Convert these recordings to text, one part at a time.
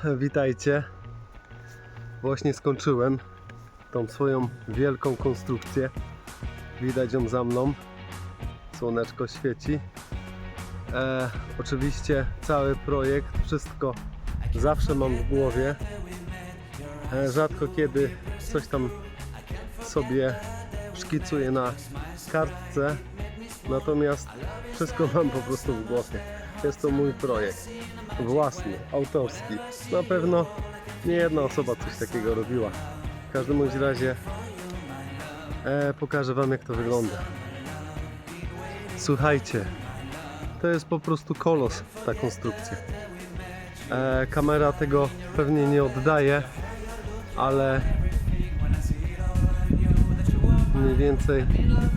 Witajcie. Właśnie skończyłem tą swoją wielką konstrukcję. Widać ją za mną. Słoneczko świeci. E, oczywiście cały projekt, wszystko zawsze mam w głowie. E, rzadko kiedy coś tam sobie szkicuję na kartce, natomiast wszystko mam po prostu w głowie. Jest to mój projekt własny, autorski. Na pewno nie jedna osoba coś takiego robiła. W każdym bądź razie e, pokażę Wam jak to wygląda. Słuchajcie, to jest po prostu kolos ta konstrukcja. E, kamera tego pewnie nie oddaje, ale mniej więcej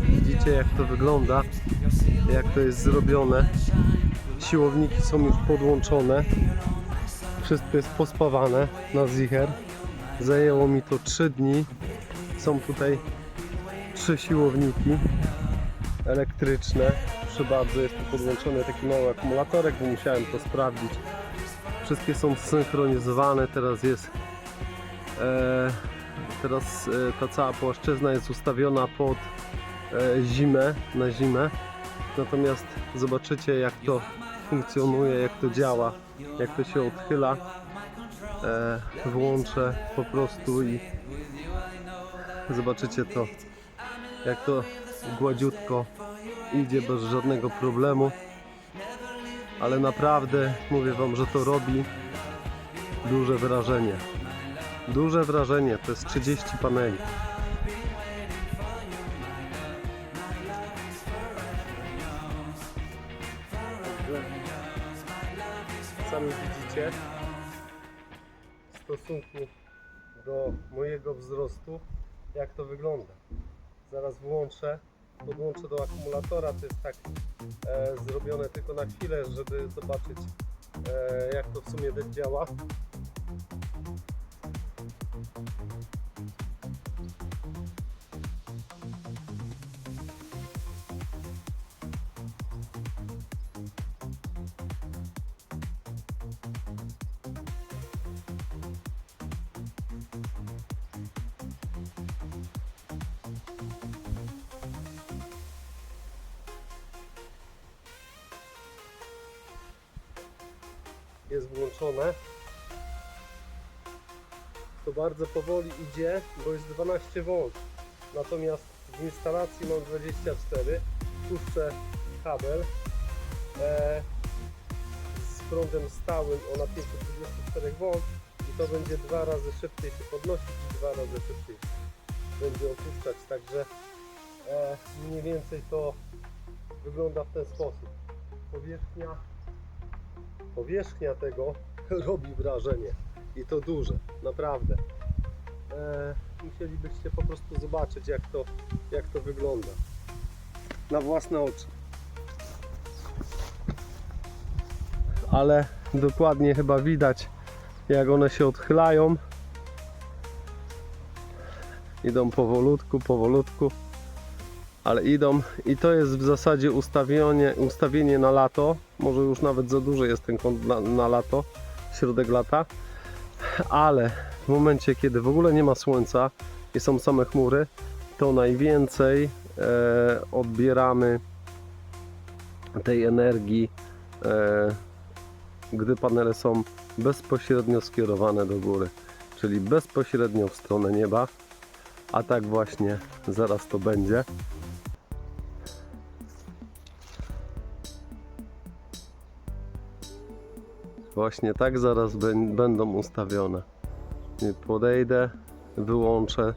widzicie jak to wygląda, jak to jest zrobione. Siłowniki są już podłączone. Wszystko jest pospawane na zicher. Zajęło mi to 3 dni. Są tutaj trzy siłowniki elektryczne. Przy bardzo jest tu podłączony taki mały akumulatorek, bo musiałem to sprawdzić. Wszystkie są zsynchronizowane. Teraz jest e, teraz e, ta cała płaszczyzna jest ustawiona pod e, zimę, na zimę. Natomiast zobaczycie jak to funkcjonuje, jak to działa, jak to się odchyla. E, włączę po prostu i zobaczycie to, jak to gładziutko idzie bez żadnego problemu. Ale naprawdę mówię Wam, że to robi duże wrażenie. Duże wrażenie, to jest 30 paneli. Sami widzicie w stosunku do mojego wzrostu jak to wygląda. Zaraz włączę, podłączę do akumulatora, to jest tak e, zrobione tylko na chwilę, żeby zobaczyć e, jak to w sumie działa. Jest włączone. To bardzo powoli idzie, bo jest 12 V. Natomiast w instalacji mam 24. Puszczę kabel e, z prądem stałym o napięciu 24 V i to będzie dwa razy szybciej się podnosić i dwa razy szybciej będzie opuszczać. Także e, mniej więcej to wygląda w ten sposób. Powierzchnia powierzchnia tego robi wrażenie i to duże, naprawdę. E, musielibyście po prostu zobaczyć jak to, jak to wygląda na własne oczy. Ale dokładnie chyba widać jak one się odchylają. Idą powolutku, powolutku, ale idą i to jest w zasadzie ustawienie, ustawienie na lato. Może już nawet za duży jest ten kąt na, na lato, środek lata, ale w momencie, kiedy w ogóle nie ma słońca i są same chmury, to najwięcej e, odbieramy tej energii, e, gdy panele są bezpośrednio skierowane do góry, czyli bezpośrednio w stronę nieba. A tak właśnie zaraz to będzie. Właśnie tak zaraz bę- będą ustawione. Podejdę, wyłączę.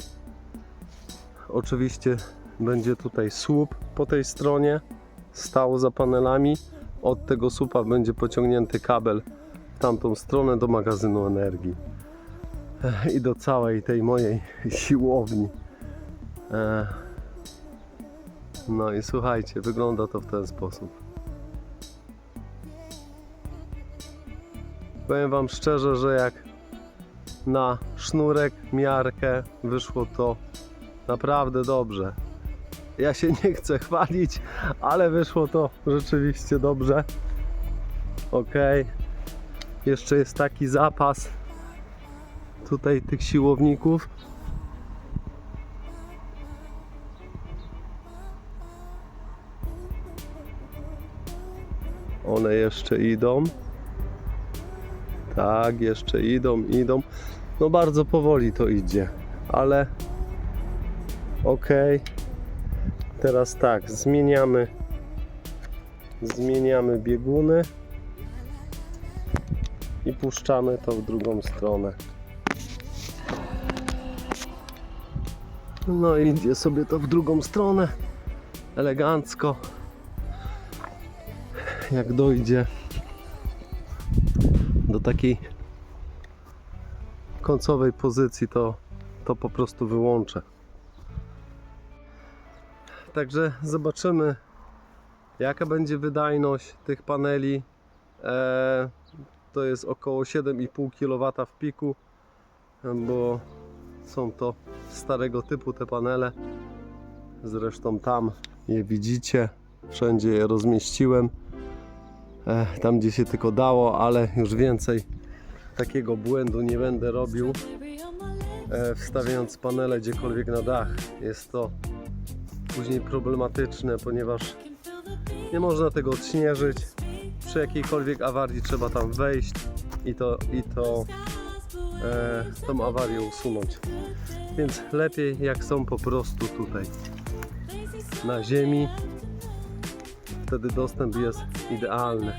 Oczywiście będzie tutaj słup po tej stronie, stał za panelami. Od tego słupa będzie pociągnięty kabel w tamtą stronę do magazynu energii i do całej tej mojej siłowni. No i słuchajcie, wygląda to w ten sposób. Powiem Wam szczerze, że jak na sznurek, miarkę wyszło to naprawdę dobrze. Ja się nie chcę chwalić, ale wyszło to rzeczywiście dobrze. Ok. Jeszcze jest taki zapas tutaj tych siłowników. One jeszcze idą. Tak, jeszcze idą, idą. No bardzo powoli to idzie, ale okej. Teraz tak, zmieniamy zmieniamy bieguny i puszczamy to w drugą stronę. No idzie sobie to w drugą stronę elegancko. Jak dojdzie do takiej końcowej pozycji, to, to po prostu wyłączę. Także zobaczymy, jaka będzie wydajność tych paneli. E, to jest około 7,5 kW w piku, bo są to starego typu te panele. Zresztą tam je widzicie, wszędzie je rozmieściłem. Tam gdzie się tylko dało, ale już więcej takiego błędu nie będę robił. Wstawiając panele gdziekolwiek na dach. Jest to później problematyczne, ponieważ nie można tego odśnieżyć. Przy jakiejkolwiek awarii trzeba tam wejść i to, i to e, tą awarię usunąć. Więc lepiej jak są po prostu tutaj na ziemi. Wtedy dostęp jest idealny.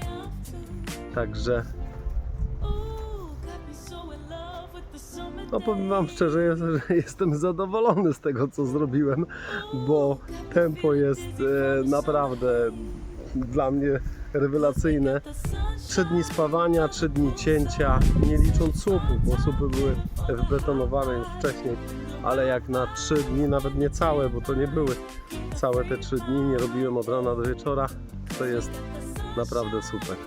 Także no Wam szczerze, że jestem zadowolony z tego co zrobiłem, bo tempo jest e, naprawdę dla mnie rewelacyjne. 3 dni spawania, 3 dni cięcia, nie licząc słupów, bo słupy były wbetonowane już wcześniej, ale jak na 3 dni, nawet nie całe, bo to nie były całe te 3 dni, nie robiłem od rana do wieczora, to jest naprawdę super.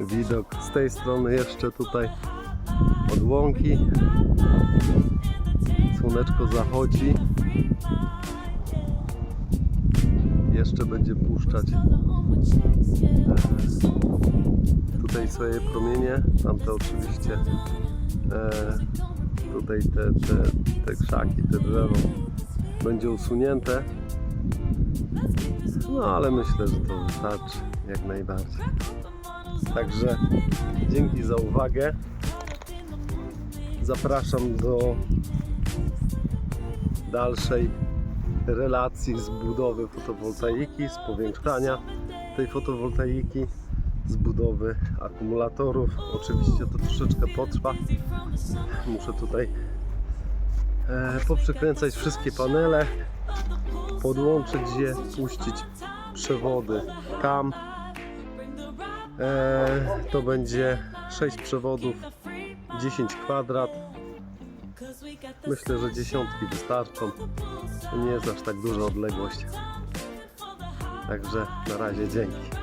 Widok z tej strony jeszcze tutaj od łąki. Słoneczko zachodzi. Jeszcze będzie puszczać tutaj swoje promienie. Tamte oczywiście e, tutaj te, te, te krzaki, te drzewo będzie usunięte. No ale myślę, że to wystarczy jak najbardziej. Także dzięki za uwagę. Zapraszam do dalszej relacji z budowy fotowoltaiki, z powiększania tej fotowoltaiki, z budowy akumulatorów. Oczywiście to troszeczkę potrwa. Muszę tutaj e, poprzykręcać wszystkie panele, podłączyć je, puścić przewody tam. E, to będzie 6 przewodów, 10 kwadrat. Myślę, że dziesiątki wystarczą. To nie jest aż tak duża odległość. Także na razie dzięki.